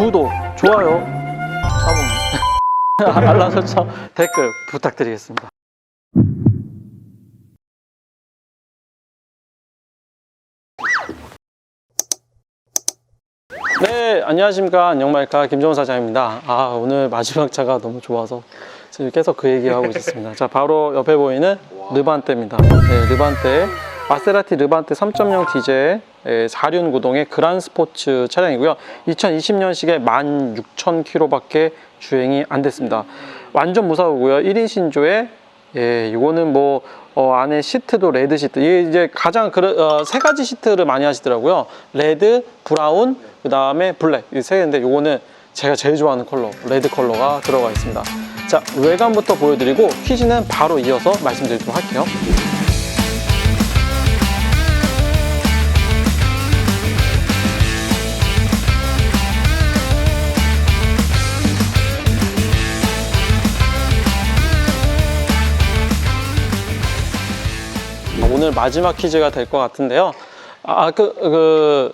구독, 좋아요, 알람 설정, 댓글 부탁드리겠습니다. 네, 안녕하십니까. 안녕말카 김정은 사장입니다. 아, 오늘 마지막 차가 너무 좋아서 지금 계속 그 얘기하고 있었습니다. 자, 바로 옆에 보이는 르반떼입니다. 네, 르반떼. 마세라티 르반떼 3.0 디젤 4륜 구동의 그란 스포츠 차량이고요. 2020년식에 16,000km밖에 주행이 안 됐습니다. 완전 무사고요. 1인 신조에 예, 이거는 뭐 어, 안에 시트도 레드 시트. 이게 이제 가장 그러, 어, 세 가지 시트를 많이 하시더라고요. 레드, 브라운, 그 다음에 블랙. 이세 개인데 이거는 제가 제일 좋아하는 컬러, 레드 컬러가 들어가 있습니다. 자, 외관부터 보여드리고 퀴즈는 바로 이어서 말씀드리도록 할게요. 오늘 마지막 퀴즈가 될 것 같은데요. 아, 그, 그,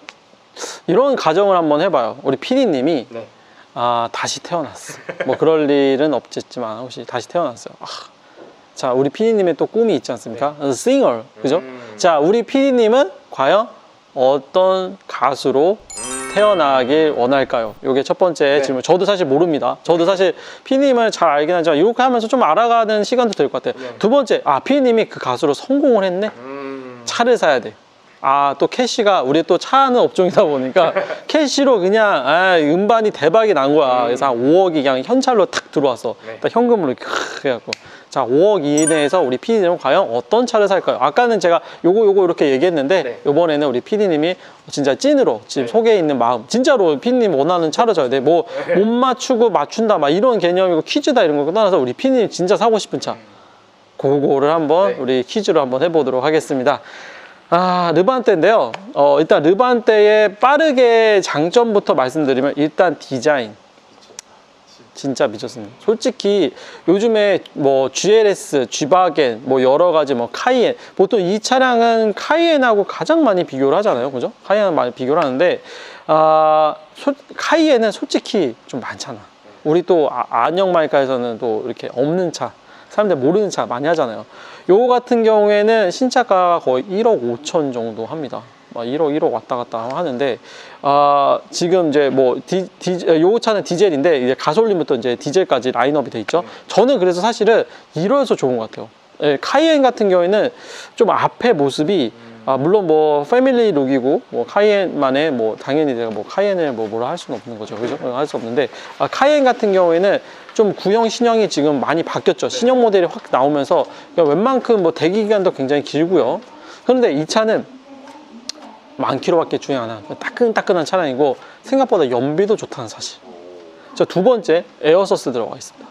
이런 가정을 한번 해봐요. 우리 피디님이 네. 아, 다시 태어났어. 뭐 그럴 일은 없겠지만 혹시 다시 태어났어요. 아, 자, 우리 피디님의 또 꿈이 있지 않습니까? 싱어, 그죠? 음. 자, 우리 피디님은 과연 어떤 가수로 태어나길 원할까요? 이게 첫 번째 네. 질문. 저도 사실 모릅니다. 저도 사실 피디님을 잘 알긴 하지만 이렇게 하면서 좀 알아가는 시간도 될 것 같아요. 네. 두 번째, 아, 피디님이 그 가수로 성공을 했네? 음. 차를 사야 돼. 아, 또 캐시가, 우리 또차 하는 업종이다 보니까 캐시로 그냥, 아, 음반이 대박이 난 거야. 그래서 한 5억이 그냥 현찰로 탁 들어왔어. 네. 딱 현금으로 이렇게 크 해갖고. 자, 5억 이내에서 우리 PD님은 과연 어떤 차를 살까요? 아까는 제가 요거, 요거 이렇게 얘기했는데, 네. 요번에는 우리 PD님이 진짜 찐으로 지금 네. 속에 있는 마음, 진짜로 PD님 원하는 차를 줘야 돼. 뭐, 못 맞추고 맞춘다, 막 이런 개념이고 퀴즈다 이런 거 떠나서 우리 PD님 진짜 사고 싶은 차. 그거를 한번 네. 우리 퀴즈로 한번 해보도록 하겠습니다. 아, 르반떼인데요. 어, 일단 르반떼의 빠르게 장점부터 말씀드리면 일단 디자인. 진짜 미쳤습니다. 솔직히 요즘에 뭐 GLS, G바겐, 뭐 여러 가지 뭐 카이엔 보통 이 차량은 카이엔하고 가장 많이 비교를 하잖아요, 그죠? 카이엔 많이 비교를 하는데 아 솔- 카이엔은 솔직히 좀 많잖아. 우리 또 아, 안녕 말가에서는 또 이렇게 없는 차, 사람들 모르는 차 많이 하잖아요. 요거 같은 경우에는 신차가가 거의 1억 5천 정도 합니다. 막 1억 1억 왔다 갔다 하는데 아 지금 이제 뭐 디, 디, 요 차는 디젤인데 이제 가솔린부터 이제 디젤까지 라인업이 돼 있죠. 저는 그래서 사실은 이래서 좋은 것 같아요. 예, 카이엔 같은 경우에는 좀 앞에 모습이 아, 물론 뭐 패밀리 룩이고 뭐 카이엔만의 뭐 당연히 내가 뭐 카이엔을 뭐 뭐라 할 수는 없는 거죠. 그죠? 할 수 없는데 아, 카이엔 같은 경우에는 좀 구형 신형이 지금 많이 바뀌었죠. 신형 모델이 확 나오면서 그러니까 웬만큼 뭐 대기 기간도 굉장히 길고요. 그런데 이 차는 만 킬로밖에 주행 안 하는 따끈따끈한 차량이고 생각보다 연비도 좋다는 사실 자두 번째 에어서스 들어가 있습니다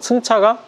승차가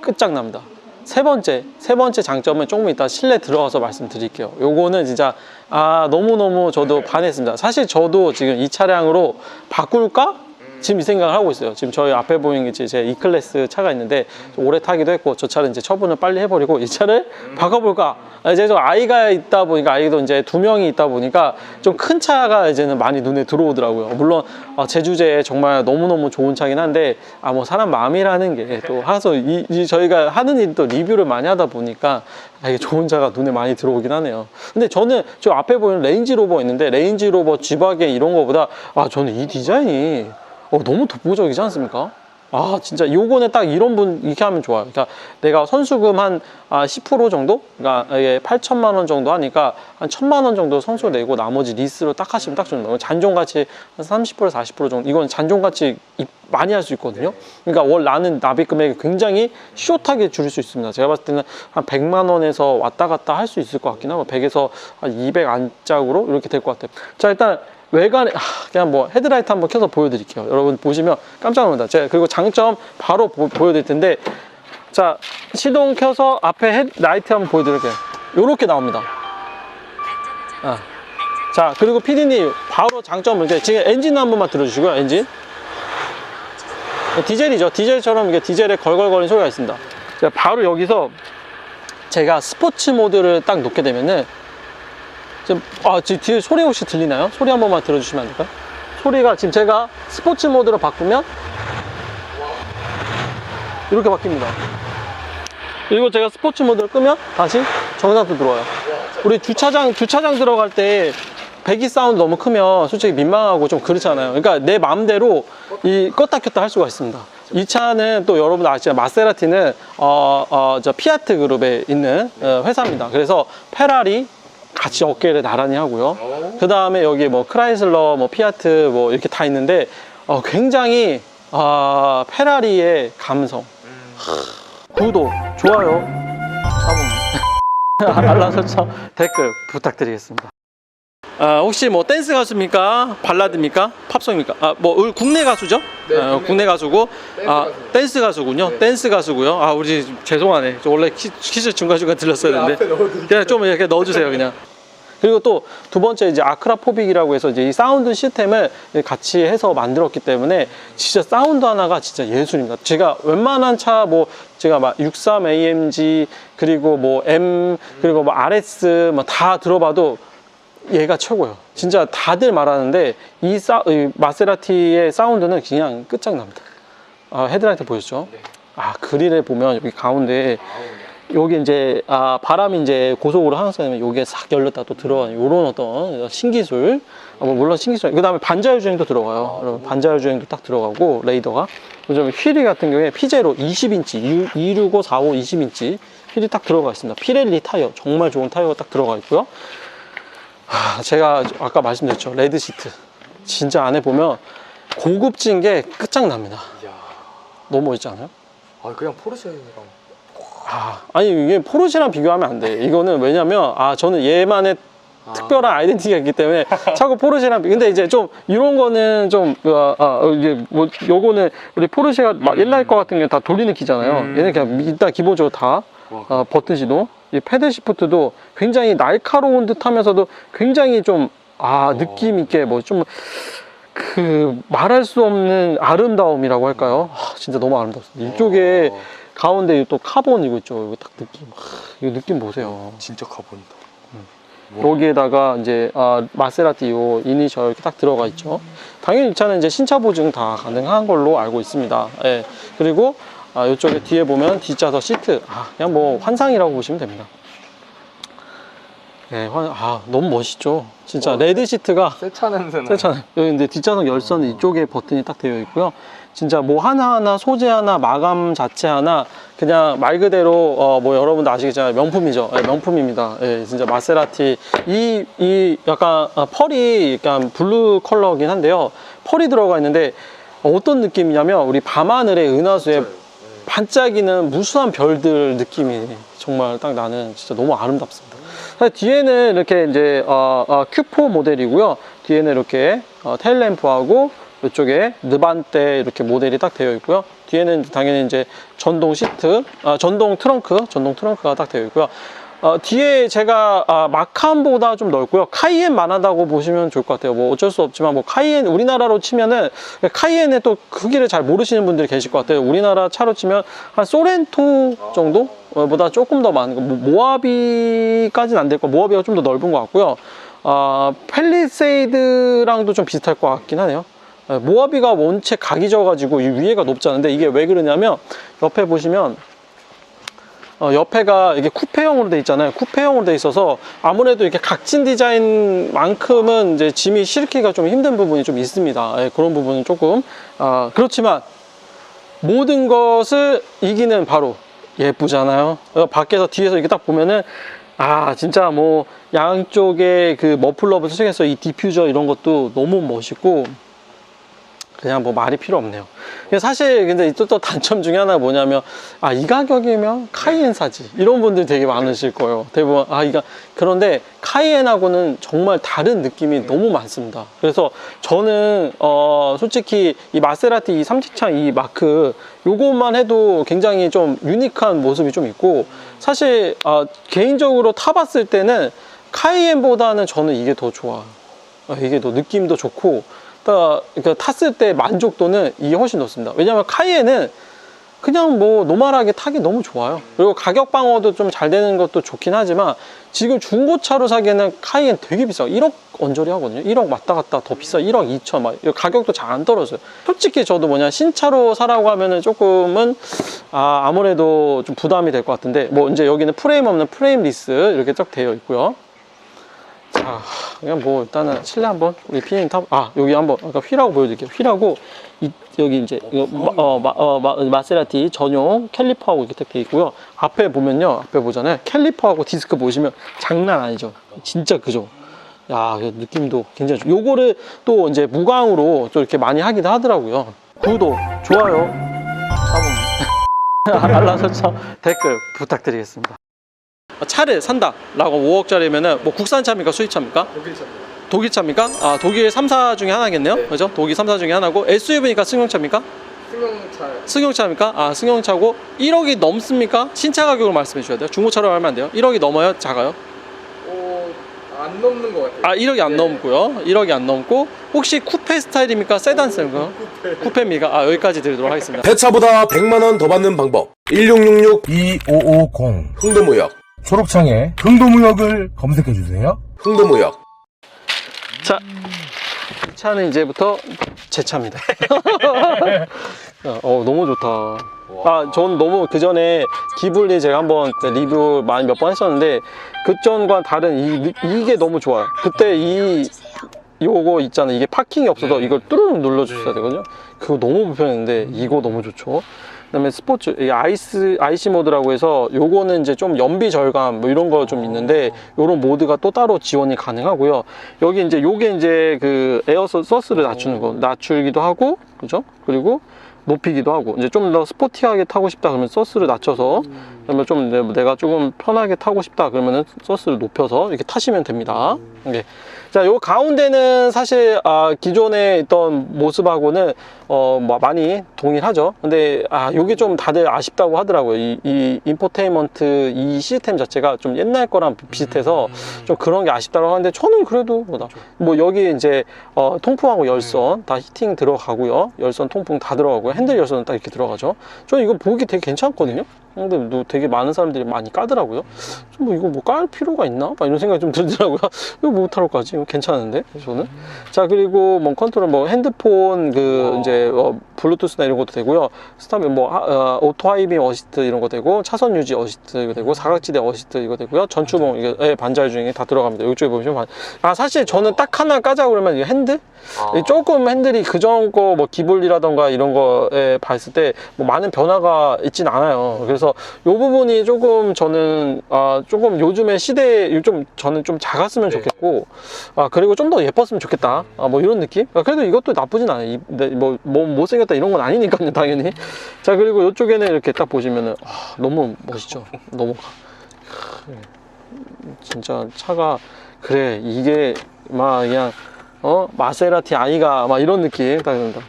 끝장납니다. 세 번째, 세 번째 장점은 조금 이따 실내 들어가서 말씀드릴게요. 요거는 진짜, 아, 너무너무 저도 반했습니다. 사실 저도 지금 이 차량으로 바꿀까? 지금 이 생각을 하고 있어요. 지금 저희 앞에 보이는 게 제 E클래스 차가 있는데 오래 타기도 했고 저 차를 이제 처분을 빨리 해버리고 이 차를 바꿔볼까? 아, 이제 좀 아이가 있다 보니까 아이도 이제 두 명이 있다 보니까 좀 큰 차가 이제는 많이 눈에 들어오더라고요. 물론 아, 제주제에 정말 너무너무 좋은 차긴 한데 아 뭐 사람 마음이라는 게 또 하서 이, 이 저희가 하는 또 리뷰를 많이 하다 보니까 아, 이게 좋은 차가 눈에 많이 들어오긴 하네요. 근데 저는 저 앞에 보이는 레인지로버 있는데 레인지로버 G바겐 이런 거보다 아 저는 이 디자인이 어, 너무 독보적이지 않습니까? 아 진짜 요거는 딱 이런 분 이렇게 하면 좋아요. 그러니까 내가 선수금 한 아, 10% 정도, 그러니까 이게 8천만 원 정도 하니까 한 천만 원 정도 성수 내고 나머지 리스로 딱 하시면 딱 거예요. 잔존가치 한30% 40% 정도 이건 잔존가치 이- 많이 할 수 있거든요. 그러니까 월 나는 납입 금액이 굉장히 숏하게 줄일 수 있습니다. 제가 봤을 때는 한 100만 원에서 왔다 갔다 할 수 있을 것 같긴 하고 100에서 한 200 안짝으로 이렇게 될 것 같아요. 자 일단 외관에 아, 그냥 뭐 헤드라이트 한번 켜서 보여드릴게요. 여러분 보시면 깜짝 놀랍니다. 제가 그리고 장점 바로 보, 보여드릴 텐데 자 시동 켜서 앞에 헤드라이트 한번 보여드릴게요. 요렇게 나옵니다. 아. 자 그리고 PD님 바로 장점은 이제 지금 엔진 한 번만 들어주시고요. 엔진 디젤이죠. 디젤처럼 이게 디젤에 걸걸거리는 소리가 있습니다. 자, 바로 여기서 제가 스포츠 모드를 딱 놓게 되면은 지금 아, 지금 뒤에 소리 혹시 들리나요? 소리 한 번만 들어주시면 안 될까요? 소리가 지금 제가 스포츠 모드로 바꾸면 이렇게 바뀝니다. 그리고 제가 스포츠 모드를 끄면 다시 정상도 들어와요. 우리 주차장 주차장 들어갈 때 배기 사운드 너무 크면 솔직히 민망하고 좀 그렇잖아요. 그러니까 내 마음대로 이 껐다 켰다 할 수가 있습니다. 이 차는 또 여러분 아시죠? 마세라티는 어, 어, 저 피아트 그룹에 있는 어, 회사입니다. 그래서 페라리 같이 어깨를 나란히 하고요. 그 다음에 여기 뭐 크라이슬러, 뭐 피아트 뭐 이렇게 다 있는데 어, 굉장히 아, 페라리의 감성. 구독, 좋아요, 사본 알람 설정, 댓글 부탁드리겠습니다. 아, 혹시 뭐 댄스 가수입니까? 발라드입니까? 팝송입니까? 아, 뭐 을- 국내 가수죠? 네, 아, 국내. 국내 가수고 댄스 아, 가수입니다. 댄스 가수군요. 네. 댄스 가수고요. 아, 우리 죄송하네. 저 원래 퀴- 퀴즈 중간중간 들렸어야 그 되는데. 그냥 좀 이렇게 넣어 주세요, 그냥. 그리고 또 두 번째 이제 아크라포빅이라고 해서 이제 이 사운드 시스템을 같이 해서 만들었기 때문에 진짜 사운드 하나가 진짜 예술입니다. 제가 웬만한 차 뭐 제가 막 63 AMG 그리고 뭐 M 그리고 뭐 RS 뭐 다 들어봐도 얘가 최고예요. 진짜 다들 말하는데 이, 사, 이 마세라티의 사운드는 그냥 끝장납니다. 아, 헤드라이트 보였죠? 네. 아 그릴에 보면 여기 가운데 여기 이제 아 바람이 이제 고속으로 항상되면 여기에 싹 열렸다 또 들어가는 이런 어떤 신기술 아, 뭐 물론 신기술 그 다음에 반자율 주행도 들어가요 여러분 반자율 주행도 딱 들어가고 레이더가 그다음에 휠이 같은 경우에 피제로 20인치 265 45 20인치 휠이 딱 들어가 있습니다 피렐리 타이어 정말 좋은 타이어가 딱 들어가 있고요 하, 제가 아까 말씀드렸죠 레드 시트 진짜 안에 보면 고급진 게 끝장납니다. 너무 멋있지 않아요? 아 그냥 포르쉐랑 아, 아니 이게 포르쉐랑 비교하면 안 돼. 이거는 왜냐면 아 저는 얘만의 특별한 아이덴티티가 있기 때문에 자꾸 포르쉐랑 비- 근데 이제 좀 이런 거는 좀 아, 아, 어, 이제 뭐 요거는 우리 포르쉐가 막 옛날 거 같은 게 다 돌리는 키잖아요. 음. 얘는 그냥 일단 기본적으로 다 와. 어, 버튼 시동, 이 패드 시프트도 굉장히 날카로운 듯 하면서도 굉장히 좀 아 느낌 있게 뭐 좀 그 말할 수 없는 아름다움이라고 할까요? 아, 진짜 너무 아름답습니다. 이쪽에 어, 가운데 또 카본 이거 있죠. 이거 딱 느낌. 하, 이거 느낌 보세요. 진짜 가본이다. 여기에다가 이제 아, 마세라티 요 이니셜 이렇게 딱 들어가 있죠. 당연히 이 차는 이제 신차 보증 다 가능한 걸로 알고 있습니다. 예. 그리고 아, 이쪽에 뒤에 보면 뒷좌석 시트. 아, 그냥 뭐 환상이라고 보시면 됩니다. 예, 환, 아, 너무 멋있죠. 진짜 와. 레드 시트가 세차 냄새나. 세차는 여기 이제 뒷좌석 열선 이쪽에 버튼이 딱 되어 있고요. 진짜 뭐 하나하나 소재 하나 마감 자체 하나 그냥 말 그대로 어 뭐 여러분도 아시겠지만 명품이죠. 예, 명품입니다. 예, 진짜 마세라티 이 이 약간 아, 펄이 약간 블루 컬러긴 한데요. 펄이 들어가 있는데 어떤 느낌이냐면 우리 밤하늘의 은하수에 진짜요. 반짝이는 무수한 별들 느낌이 정말 딱 나는 진짜 너무 아름답습니다. 뒤에는 이렇게 이제 어, 어, Q4 모델이고요. 뒤에는 이렇게 어, 테일 램프하고 이쪽에 느반대 이렇게 모델이 딱 되어 있고요. 뒤에는 당연히 이제 전동 시트, 아, 전동 트렁크, 전동 트렁크가 딱 되어 있고요. 어, 뒤에 제가 아, 마칸보다 좀 넓고요. 카이엔만 하다고 보시면 좋을 것 같아요. 뭐 어쩔 수 없지만 뭐 카이엔 우리나라로 치면은 카이엔의 또 크기를 잘 모르시는 분들이 계실 것 같아요. 우리나라 차로 치면 한 소렌토 정도 어, 보다 조금 더 많은 거. 뭐, 모하비까지는 안 될 거. 모하비가 좀 더 넓은 것 같고요. 아, 펠리세이드랑도 좀 비슷할 것 같긴 하네요. 예, 모하비가 원체 각이 져가지고 이 위에가 높지 않은데 이게 왜 그러냐면 옆에 보시면 어, 옆에가 이게 쿠페형으로 돼 있잖아요. 쿠페형으로 돼 있어서 아무래도 이렇게 각진 디자인만큼은 이제 짐이 실기가 좀 힘든 부분이 좀 있습니다. 예, 그런 부분은 조금 아, 그렇지만 모든 것을 이기는 바로 예쁘잖아요. 어, 밖에서 뒤에서 이렇게 딱 보면은 아 진짜 뭐 양쪽에 그 머플러부터 시작해서 이 디퓨저 이런 것도 너무 멋있고 그냥 뭐 말이 필요 없네요. 사실 근데 또, 또 단점 중에 하나가 뭐냐면 아 이 가격이면 카이엔 사지 이런 분들 되게 많으실 거예요. 대부분 아 이가 그런데 카이엔하고는 정말 다른 느낌이 너무 많습니다. 그래서 저는 어 솔직히 이 마세라티 이 삼지차 이 마크 요것만 해도 굉장히 좀 유니크한 모습이 좀 있고 사실 아, 개인적으로 타봤을 때는 카이엔보다는 저는 이게 더 좋아. 아, 이게 더 느낌도 좋고 그러니까, 그러니까 탔을 때 만족도는 이게 훨씬 높습니다. 왜냐하면 카이엔은 그냥 뭐 노멀하게 타기 너무 좋아요. 그리고 가격 방어도 좀 잘 되는 것도 좋긴 하지만 지금 중고차로 사기에는 카이엔 되게 비싸. 1억 언저리 하거든요. 1억 왔다 갔다 더 비싸. 1억 2천 막 가격도 잘 안 떨어져요. 솔직히 저도 뭐냐 신차로 사라고 하면은 조금은 아 아무래도 좀 부담이 될 것 같은데 뭐 이제 여기는 프레임 없는 프레임 리스 이렇게 딱 되어 있고요. 자, 그냥 뭐 일단은 실내 한번 우리 피디님 타. 아 여기 한번 아까 휠하고 보여드릴게요. 휠하고 이, 여기 이제 이거 마, 어, 마, 어, 마, 마세라티 전용 캘리퍼하고 이렇게 딱돼 있고요. 앞에 보면요, 앞에 보잖아요. 캘리퍼하고 디스크 보시면 장난 아니죠. 진짜 그죠. 야, 그 느낌도 굉장히 좋. 요거를 또 이제 무광으로 또 이렇게 많이 하기도 하더라고요. 구독, 좋아요, 사본 알람 설정, 댓글 부탁드리겠습니다. 차를 산다라고 5억짜리면은 뭐 국산차입니까 수입차입니까? 독일차입니까? 아 독일 3사 중에 하나겠네요. 그죠? 독일 3사 중에 하나고 SUV니까 승용차입니까? 승용차 승용차입니까? 아 승용차고 1억이 넘습니까? 신차 가격으로 말씀해 주셔야 돼요. 중고차로 하면 안 돼요. 1억이 넘어요? 작아요? 어, 안 넘는 것 같아요. 아 1억이 안 넘고요. 1억이 안 넘고 혹시 쿠페 스타일입니까? 세단 스타일인가요? 쿠페입니까? 아 여기까지 드리도록 하겠습니다. 배차보다 100만 원 더 받는 방법 1666-2550 흥도무역 초록창에 흥도무역을 검색해주세요. 흥도무역 자, 이 차는 이제부터 제 차입니다. 어, 너무 좋다. 아, 전 너무 그 전에 기블리 제가 한번 리뷰 많이 몇 번 했었는데 그 전과 다른 이, 이게 너무 좋아요. 그때 이 요거 있잖아. 이게 파킹이 없어서 이걸 뚜루룩 눌러주셔야 되거든요. 그거 너무 불편했는데 이거 너무 좋죠. 그다음에 스포츠 이 아이스 아이시 모드라고 해서 요거는 이제 좀 연비 절감 뭐 이런 거 좀 있는데 요런 모드가 또 따로 지원이 가능하고요. 여기 이제 요게 이제 그 에어 서- 서스를 낮추는 거 낮추기도 하고 그죠? 그리고 높이기도 하고 이제 좀 더 스포티하게 타고 싶다 그러면 서스를 낮춰서 그러면 좀 내- 내가 조금 편하게 타고 싶다 그러면은 서스를 높여서 이렇게 타시면 됩니다. 네. 자, 요 가운데는 사실 아, 기존에 있던 모습하고는 어, 뭐 많이 동일하죠. 근데 아, 요게 좀 다들 아쉽다고 하더라고요. 이, 이 인포테인먼트 이 시스템 자체가 좀 옛날 거랑 비슷해서 좀 그런 게 아쉽다고 하는데 저는 그래도 뭐다. 뭐 여기 이제 어, 통풍하고 열선 다 히팅 들어가고요. 열선 통풍 다 들어가고요. 핸들 열선은 딱 이렇게 들어가죠. 저는 이거 보기 되게 괜찮거든요. 근데 뭐 되게 많은 사람들이 많이 까더라고요. 좀 뭐 이거 뭐 깔 필요가 있나? 막 이런 생각이 좀 들더라고요. 이거 뭐 타러 까지? 이거 괜찮은데? 저는. 자, 그리고 뭐 컨트롤 뭐 핸드폰 그 이제 어, 블루투스나 이런 것도 되고요. 스타면 뭐 하- 어, 오토 하이빔 어시스트 이런 거 되고 차선 유지 어시스트 이거 되고 사각지대 어시스트 이거 되고요. 전추봉 이게 예, 반잘 중에 다 들어갑니다. 이쪽에 보시면 반... 아 사실 저는 딱 하나 까자 그러면 이 핸들 아. 이 조금 핸들이 그전 거 뭐 기블리라던가 이런 거에 봤을 때 뭐 많은 변화가 있진 않아요. 그래서 이 부분이 조금 저는 아 조금 요즘의 시대에 좀 저는 좀 작았으면 네. 좋겠고 아 그리고 좀 더 예뻤으면 좋겠다. 아 뭐 이런 느낌? 아, 그래도 이것도 나쁘진 않아요. 이- 네, 뭐, 뭐 못생겼 다 이런 건 아니니까요, 당연히. 자 그리고 이쪽에는 이렇게 딱 보시면은 아, 너무 멋있죠. 너무 진짜 차가 그래 이게 막 그냥 어 마세라티 아이가 막 이런 느낌 딱 든다.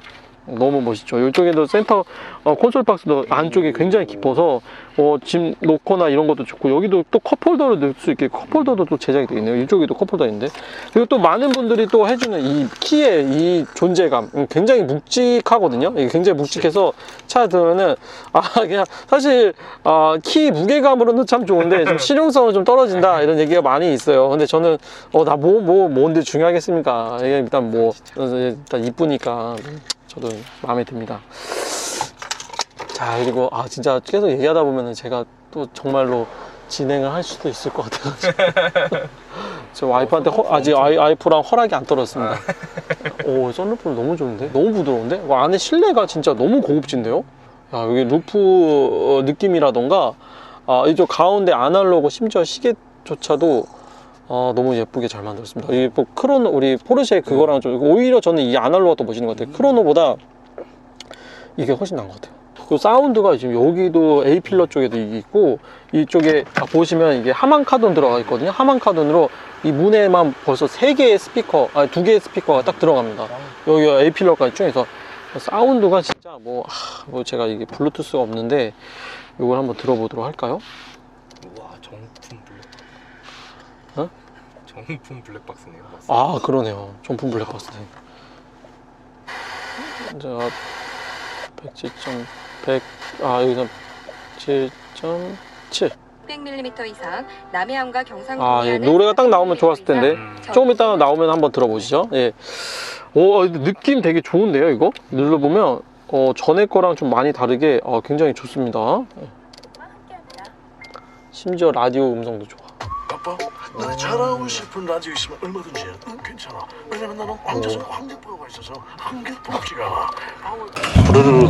너무 멋있죠. 이쪽에도 센터 어, 콘솔 박스도 안쪽이 굉장히 깊어서 어, 짐 놓거나 이런 것도 좋고 여기도 또 컵홀더를 넣을 수 있게 컵홀더도 또 제작이 되어 있네요. 이쪽에도 컵홀더 있는데 그리고 또 많은 분들이 또 해주는 이 키의 이 존재감 음, 굉장히 묵직하거든요. 이게 굉장히 묵직해서 차 들으면은 아 그냥 사실 아, 키 무게감으로는 참 좋은데 좀 실용성은 좀 떨어진다 이런 얘기가 많이 있어요. 근데 저는 어 나 뭐뭐 뭔데 중요하겠습니까? 이게 일단 뭐 어, 일단 이쁘니까 저도 마음에 듭니다. 자 그리고 아 진짜 계속 얘기하다 보면은 제가 또 정말로 진행을 할 수도 있을 것 같아요. 저 와이프한테 허- 아직 아이, 와이프랑 허락이 안 떨어졌습니다. 오 썬루프 너무 좋은데? 너무 부드러운데? 와, 안에 실내가 진짜 너무 고급진데요? 야 여기 루프 어, 느낌이라던가 아, 이쪽 가운데 아날로그 심지어 시계조차도 아, 너무 예쁘게 잘 만들었습니다. 이 뭐 크로노 우리 포르쉐 그거랑 좀 오히려 저는 이 아날로그가 더 멋있는 것 같아요. 크로노보다 이게 훨씬 나은 것 같아요. 그 사운드가 지금 여기도 A 필러 쪽에도 있고 이쪽에 딱 보시면 이게 하만 카돈 들어가 있거든요. 하만 카돈으로 이 문에만 벌써 세 개의 스피커, 아니 두 개의 스피커가 딱 들어갑니다. 여기 A 필러까지 중에서 사운드가 진짜 뭐, 하, 뭐 제가 이게 블루투스가 없는데 이걸 한번 들어보도록 할까요? 와 정품? 정품 블랙박스네요. 맞습니다. 아 그러네요 정품 블랙박스네 자 107점 100, 아 여기서 7.7 600mm 이상 남해안과 경상 아, 예, 노래가 딱 나오면 좋았을 텐데 음. 조금 이따가 나오면 한번 들어보시죠. 예. 오, 느낌 되게 좋은데요, 이거? 눌러보면, 어, 전에 거랑 좀 많이 다르게, 어, 굉장히 좋습니다. 예. 심지어 라디오 음성도 좋아. 아빠, 나는 잘하고 싶은 라디오 있으면 얼마든지 응, 괜찮아. 왜냐면 나는 황제성 황제뼈가 있어서 한개 부럽지가 않아. 부르르.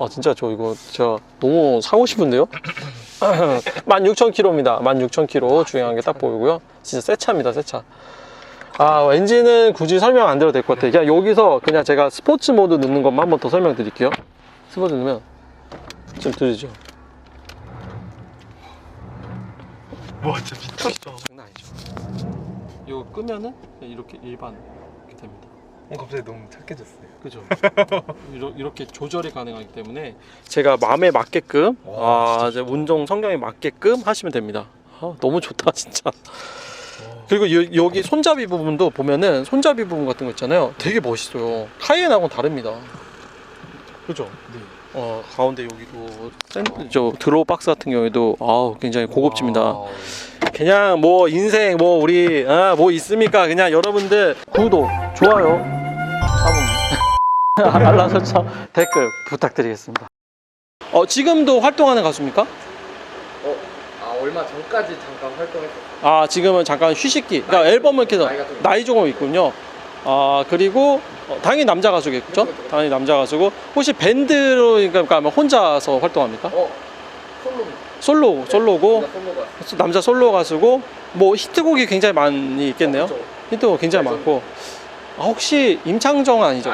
아, 진짜 저 이거 제가 너무 사고 싶은데요? 16,000km입니다. 16,000km 중요한 게 딱 보이고요. 진짜 새 차입니다, 새 차. 아, 엔진은 굳이 설명 안 드려도 될 것 같아요. 그냥 여기서 그냥 제가 스포츠 모드 넣는 것만 한 번 더 설명드릴게요. 스포츠 넣으면 좀 들리죠? 와 진짜 미쳤다. 이거 끄면은 그냥 이렇게 일반 이렇게 됩니다. 어, 갑자기 너무 착해졌어요. 그죠? 이러- 이렇게 조절이 가능하기 때문에 제가 마음에 맞게끔 와, 아, 이제 운동 성경에 맞게끔 하시면 됩니다. 아, 너무 좋다 진짜. 그리고 여, 여기 손잡이 부분도 보면은 손잡이 부분 같은 거 있잖아요. 되게 멋있어요. 카이엔하고는 다릅니다. 그죠? 네. 어 가운데 여기도 센, 저 드로우 박스 같은 경우에도 아우 굉장히 고급집니다. 와, 그냥 뭐 인생 뭐 우리 아, 뭐 있습니까? 그냥 여러분들 구독, 좋아요, 사봉, 알람 설정, 댓글 부탁드리겠습니다. 어 지금도 활동하는 가수입니까? 어, 아 얼마 전까지 잠깐 활동했었어요. 아 지금은 잠깐 휴식기. 그러니까 앨범을 나이가 좀 나이 조금 있군요. 아 그리고 어, 당연히 남자 가수겠죠? 당연히 남자 가수고 혹시 밴드로 그러니까 아마 혼자서 활동합니까? 어, 솔로. 솔로 솔로고 나 솔로가. 남자 솔로 가수고 뭐 히트곡이 굉장히 많이 있겠네요. 그렇죠. 힌트가 굉장히 네, 많고 아, 혹시 임창정 아니죠?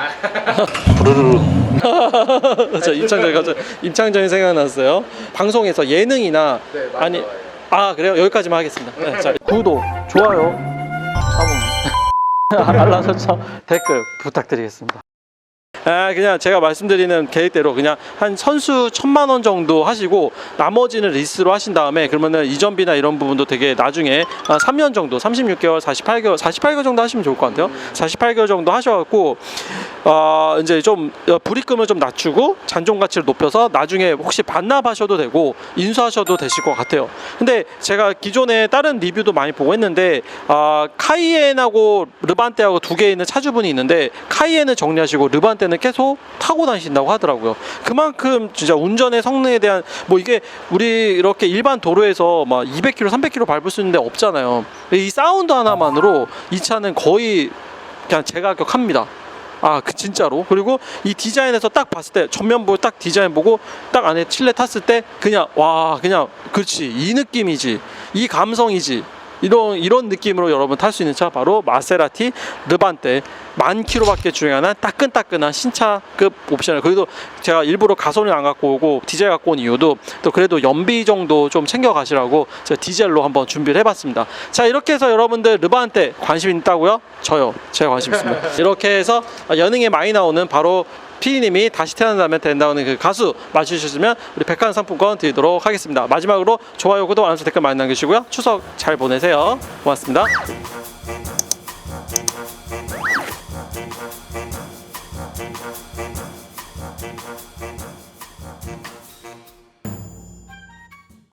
부르르. 저 임창정 갑자기 임창정이 생각났어요. 방송에서 예능이나 네. 아니, 아 그래요 여기까지만 하겠습니다. 네, 자 구독, 좋아요, 알람 설정, 댓글 부탁드리겠습니다. 아 그냥 제가 말씀드리는 계획대로 그냥 한 선수 천만 원 정도 하시고 나머지는 리스로 하신 다음에 그러면은 이전비나 이런 부분도 되게 나중에 한 3년 정도 36개월 48개월 48개월 정도 하시면 좋을 것 같아요. 48개월 정도 하셔갖고 어 이제 좀 불입금을 좀 낮추고 잔존 가치를 높여서 나중에 혹시 반납하셔도 되고 인수하셔도 되실 것 같아요. 근데 제가 기존에 다른 리뷰도 많이 보고 했는데 아 카이엔하고 르반떼하고 두 개 있는 차주분이 있는데 카이엔은 정리하시고 르반떼는 계속 타고 다니신다고 하더라고요. 그만큼 진짜 운전의 성능에 대한 뭐 이게 우리 이렇게 일반 도로에서 막 200km, 300km 밟을 수 있는데 없잖아요. 이 사운드 하나만으로 이 차는 거의 그냥 제가격합니다. 아, 그 진짜로. 그리고 이 디자인에서 딱 봤을 때 전면부 딱 디자인 보고 딱 안에 칠레 탔을 때 그냥 와, 그냥 그렇지. 이 느낌이지. 이 감성이지. 이런 이런 느낌으로 여러분 탈 수 있는 차 바로 마세라티 르반떼. 만 킬로밖에 주행하는 따끈따끈한 신차급 옵션을. 그래도 제가 일부러 가솔린 안 갖고 오고 디젤 갖고 온 이유도 또 그래도 연비 정도 좀 챙겨 가시라고 제가 디젤로 한번 준비를 해봤습니다. 자 이렇게 해서 여러분들 르반떼 관심 있다고요? 저요. 제가 관심 있습니다. 이렇게 해서 연예에 많이 나오는 바로 피디님이 다시 태어난다면 된다는 그 가수 맞추셨으면 우리 백화점 상품권 드리도록 하겠습니다. 마지막으로 좋아요, 구독, 알람 댓글 많이 남겨주시고요. 추석 잘 보내세요. 고맙습니다.